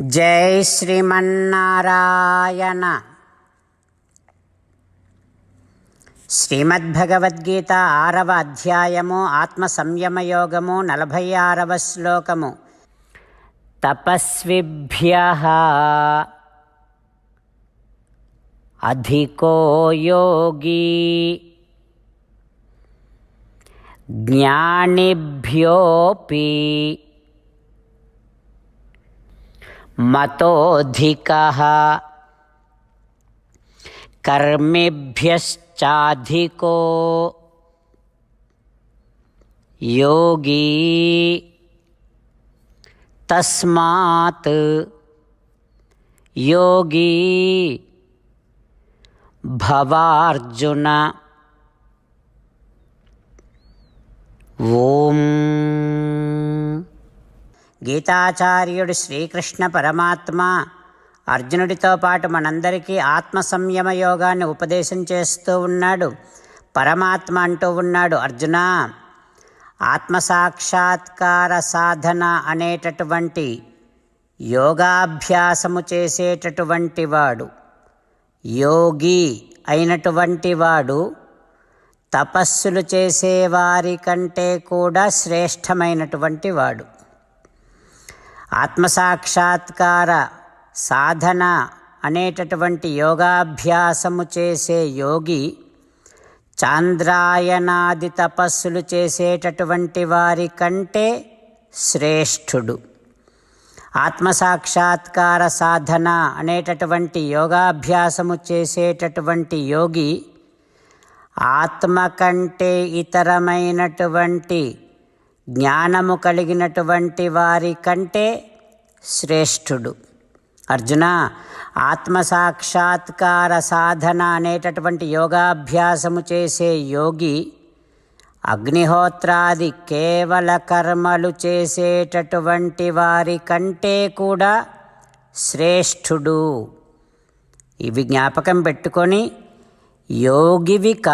జై శ్రీమన్నారాయణ. శ్రీమద్భగవద్గీత ఆరవ అధ్యాయము ఆత్మ సంయమయోగము నలభై ఆరవ శ్లోకము. తపస్విభ్య అధికో యోగీ జ్ఞానిభ్యోపి मतोऽधिकः। कर्मिभ्यश्चाधिको। योगी। तस्मात् योगी। भवार्जुन। ॐ గీతాచార్యుడు శ్రీకృష్ణ పరమాత్మ అర్జునుడితో పాటు మనందరికీ ఆత్మ సంయమ యోగాన్ని ఉపదేశం చేస్తూ ఉన్నాడు. పరమాత్మ అంటూ ఉన్నాడు అర్జున. ఆత్మసాక్షాత్కార సాధన అనేటటువంటి యోగాభ్యాసము చేసేటటువంటి వాడు యోగి అయినటువంటి వాడు తపస్సులు చేసేవారి కంటే కూడా శ్రేష్టమైనటువంటి వాడు. ఆత్మసాక్షాత్కార సాధన అనేటటువంటి యోగాభ్యాసము చేసే యోగి చాంద్రాయనాది తపస్సులు చేసేటటువంటి వారి కంటే శ్రేష్ఠుడు. ఆత్మసాక్షాత్కార సాధన అనేటటువంటి యోగాభ్యాసము చేసేటటువంటి యోగి ఆత్మ కంటే ఇతరమైనటువంటి జ్ఞానము కలిగినటువంటి వారి కంటే శ్రేష్ఠుడు. అర్జున ఆత్మసాక్షాత్కార సాధన అనేటటువంటి యోగాభ్యాసము చేసే యోగి అగ్నిహోత్రాది కేవల కర్మలు చేసేటటువంటి వారి కంటే కూడా శ్రేష్ఠుడు. ఇవి జ్ఞాపకం పెట్టుకొని యోగివిక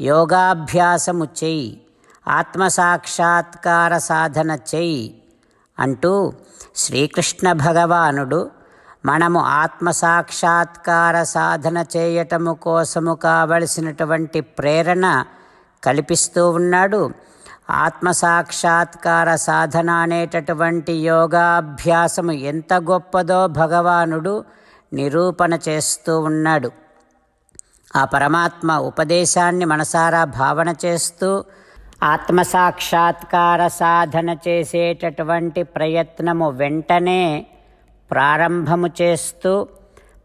యోగాభ్యాసము చెయ్యి ఆత్మసాక్షాత్కార సాధన చెయ్యి అంటూ శ్రీకృష్ణ భగవానుడు మనము ఆత్మసాక్షాత్కార సాధన చేయటము కోసము కావలసినటువంటి ప్రేరణ కల్పిస్తూ ఉన్నాడు. ఆత్మసాక్షాత్కార సాధన అనేటటువంటి యోగాభ్యాసము ఎంత గొప్పదో భగవానుడు నిరూపణ చేస్తూ ఉన్నాడు. ఆ పరమాత్మ ఉపదేశాన్ని మనసారా భావన చేస్తూ ఆత్మసాక్షాత్కార సాధన చేసేటటువంటి ప్రయత్నము వెంటనే ప్రారంభము చేస్తూ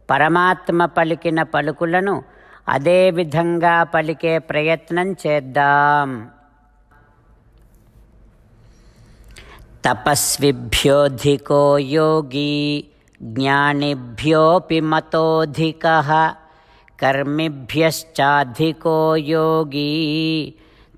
పరమాత్మ పలికిన పలుకులను అదే విధంగా పలికే ప్రయత్నం చేద్దాం. తపస్విభ్యోధికో యోగి జ్ఞానిభ్యోపి మతోధిక కర్మిభ్యశ్చాధికో యోగి.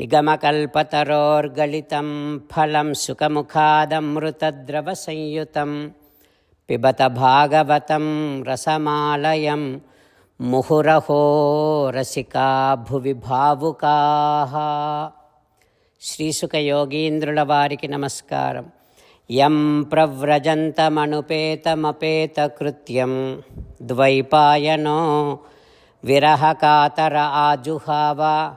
నిగమకల్పతరోర్గళితం ఫలం సుఖముఖాదమృతద్రవ సంయుతం పిబత భాగవతం రసమాలయం ముహురహో రసికా భువి భావుకా శ్రీసుఖ యోగీంద్రుల వారికి నమస్కారం యం ప్రవ్రజంతమనుపేతమపేతకృత్యం ద్వైపాయనో విరహకాతర ఆజుహావా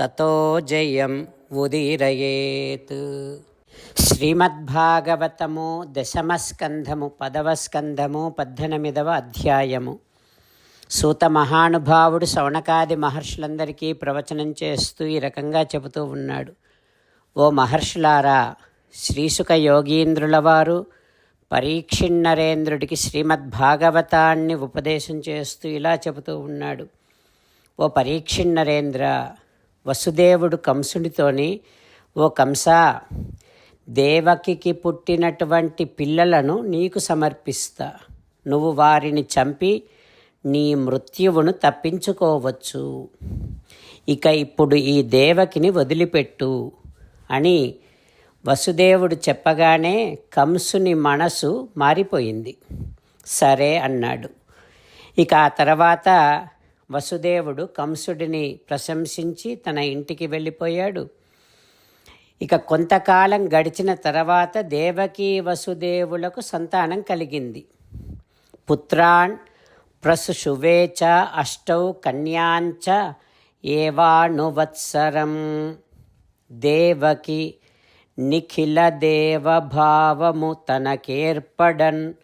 తతో జయం ఉదీరయేత్. శ్రీమద్భాగవతము దశమస్కంధము పదవ స్కంధము పద్దెనిమిదవ అధ్యాయము. సూత మహానుభావుడు శౌనకాది మహర్షులందరికీ ప్రవచనం చేస్తూ ఈ రకంగా చెబుతూ ఉన్నాడు. ఓ మహర్షులారా శ్రీసుక యోగీంద్రుల వారు పరీక్షిణరేంద్రుడికి శ్రీమద్భాగవతాన్ని ఉపదేశం చేస్తూ ఇలా చెబుతూ ఉన్నాడు. ఓ పరీక్షిణరేంద్ర వసుదేవుడు కంసుడితోని ఓ కంస దేవకికి పుట్టినటువంటి పిల్లలను నీకు సమర్పిస్తా. నువ్వు వారిని చంపి నీ మృత్యువును తప్పించుకోవచ్చు. ఇక ఇప్పుడు ఈ దేవకిని వదిలిపెట్టు అని వసుదేవుడు చెప్పగానే కంసుని మనసు మారిపోయింది. సరే అన్నాడు. ఇక ఆ తర్వాత వసుదేవుడు కంసుడిని ప్రశంసించి తన ఇంటికి వెళ్ళిపోయాడు. ఇక కొంతకాలం గడిచిన తర్వాత దేవకీ వసుదేవులకు సంతానం కలిగింది. పుత్రాన్ ప్రసుశువేచ అష్టౌ కన్యాంచ ఏవాణువత్సరం. దేవకి నిఖిల దేవభావము తనకేర్పడన్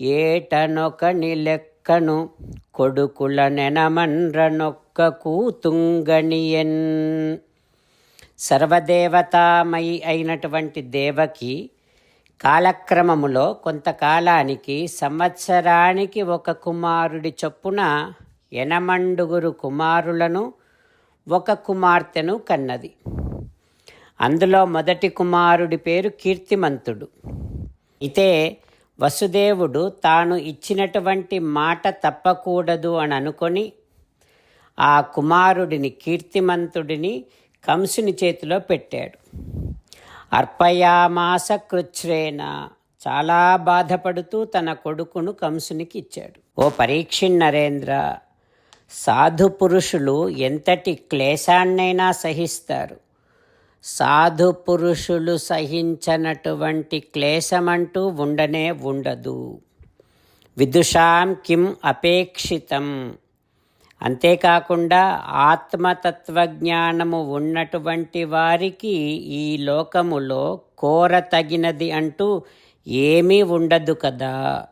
ఏటనొక నిలెక్కను కొడుకుల నెనమన్రనొక్క కూతుంగణియన్ సర్వదేవతామయి అయినటువంటి దేవకి కాలక్రమములో కొంతకాలానికి సంవత్సరానికి ఒక కుమారుడి చొప్పున ఎనమండుగురు కుమారులను ఒక కుమార్తెను కన్నది. అందులో మొదటి కుమారుడి పేరు కీర్తిమంతుడు. అయితే వసుదేవుడు తాను ఇచ్చినటువంటి మాట తప్పకూడదు అని అనుకొని ఆ కుమారుడిని కీర్తిమంతుడిని కంసుని చేతిలో పెట్టాడు. అర్పయామాస కృచ్రేణ చాలా బాధపడుతూ తన కొడుకును కంసునికి ఇచ్చాడు. ఓ పరీక్ష నరేంద్ర సాధు పురుషులు ఎంతటి క్లేశాన్నైనా సహిస్తారు. సాధు పురుషులు సహించనటువంటి క్లేశమంటూ ఉండనే ఉండదు. విదుషాం కిం అపేక్షితం. అంతేకాకుండా ఆత్మతత్వజ్ఞానము ఉన్నటువంటి వారికి ఈ లోకములో కోరతగినది అంటూ ఏమీ ఉండదు కదా.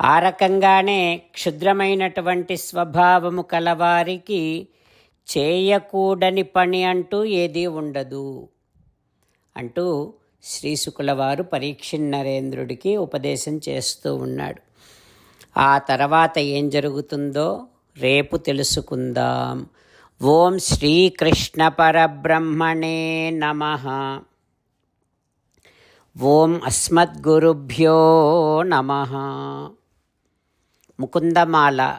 ఆ రకంగానే క్షుద్రమైనటువంటి స్వభావము కలవారికి చేయకూడని పని అంటూ ఏదీ ఉండదు. అంటూ శ్రీశుకుల వారు పరీక్ష నరేంద్రుడికి ఉపదేశం చేస్తూ ఉన్నాడు. ఆ తర్వాత ఏం జరుగుతుందో రేపు తెలుసుకుందాం. ఓం శ్రీకృష్ణ పరబ్రహ్మణే నమ. ఓం అస్మద్గురుభ్యో నమ. ముకుందమాల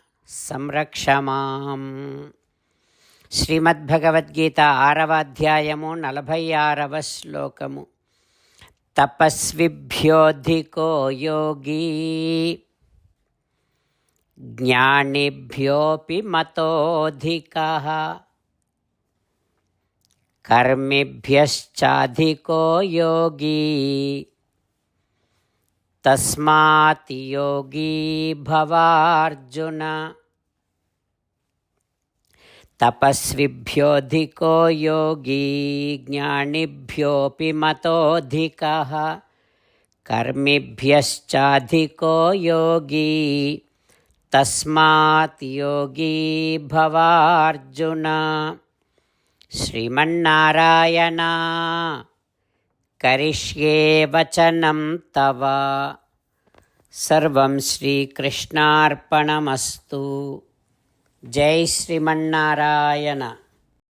కృష్ణ సంరక్షమాం శ్రీమద్భగవద్గీత ఆరవ అధ్యాయము నలభై ఆరవ శ్లోకము తపస్విభ్యోధికో యోగీ జ్ఞానిభ్యోపి మతోధికः कर्मिभ्यश्चाधिको योगी तस्मात् योगी भवार्जुन तपस्विभ्योऽधिको योगी, ज्ञानिभ्योऽपि मतोऽधिकः। कर्मिभ्यश्चाधिको योगी, तस्मात् योगी भवार्जुन। श्रीमन्नारायण, करिष्ये वचनं तव। सर्वं श्रीकृष्णार्पणमस्तु। జై శ్రీమన్నారాయణ.